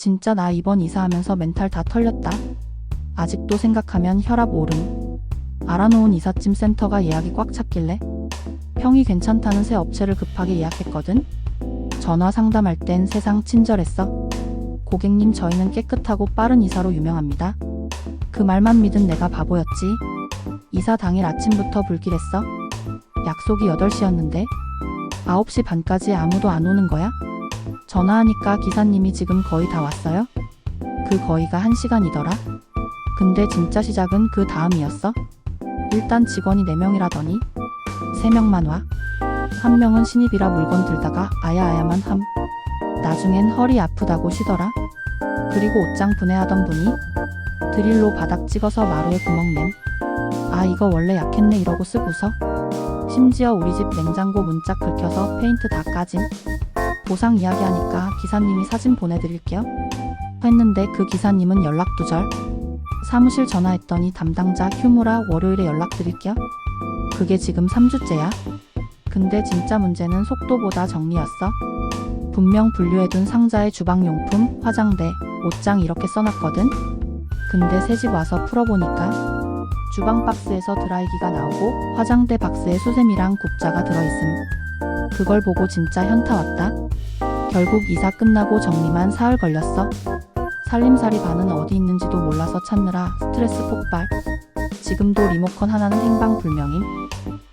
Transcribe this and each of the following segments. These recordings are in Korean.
진짜 나 이번 이사하면서 멘탈 다 털렸다. 아직도 생각하면 혈압 오름. 알아놓은 이삿짐 센터가 예약이 꽉 찼길래 평이 괜찮다는 새 업체를 급하게 예약했거든. 전화 상담할 땐 세상 친절했어. 고객님 저희는 깨끗하고 빠른 이사로 유명합니다. 그 말만 믿은 내가 바보였지. 이사 당일 아침부터 불길했어. 약속이 8시였는데 9시 반까지 아무도 안 오는 거야? 전화하니까 기사님이 지금 거의 다 왔어요? 그 거의가 1시간이더라? 근데 진짜 시작은 그 다음이었어? 일단 직원이 4명이라더니 3명만 와. 한 명은 신입이라 물건 들다가 아야아야만 함. 나중엔 허리 아프다고 쉬더라. 그리고 옷장 분해하던 분이 드릴로 바닥 찍어서 마루에 구멍 냄. 아 이거 원래 약했네 이러고 쓰고서 심지어 우리 집 냉장고 문짝 긁혀서 페인트 다 까짐. 보상 이야기하니까 기사님이 사진 보내드릴게요. 했는데 그 기사님은 연락 두절. 사무실 전화했더니 담당자 휴무라 월요일에 연락드릴게요. 그게 지금 3주째야. 근데 진짜 문제는 속도보다 정리였어. 분명 분류해둔 상자에 주방용품, 화장대, 옷장 이렇게 써놨거든. 근데 새 집 와서 풀어보니까 주방 박스에서 드라이기가 나오고 화장대 박스에 수세미랑 국자가 들어있음. 그걸 보고 진짜 현타 왔다. 결국 이사 끝나고 정리만 사흘 걸렸어. 살림살이 반은 어디 있는지도 몰라서 찾느라 스트레스 폭발. 지금도 리모컨 하나는 행방불명임.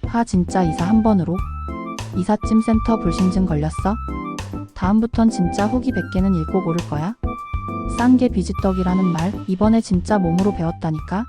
하 진짜 이사 한 번으로. 이삿짐 센터 불신증 걸렸어. 다음부턴 진짜 후기 100개는 읽고 고를 거야. 싼 게 비지떡이라는 말 이번에 진짜 몸으로 배웠다니까.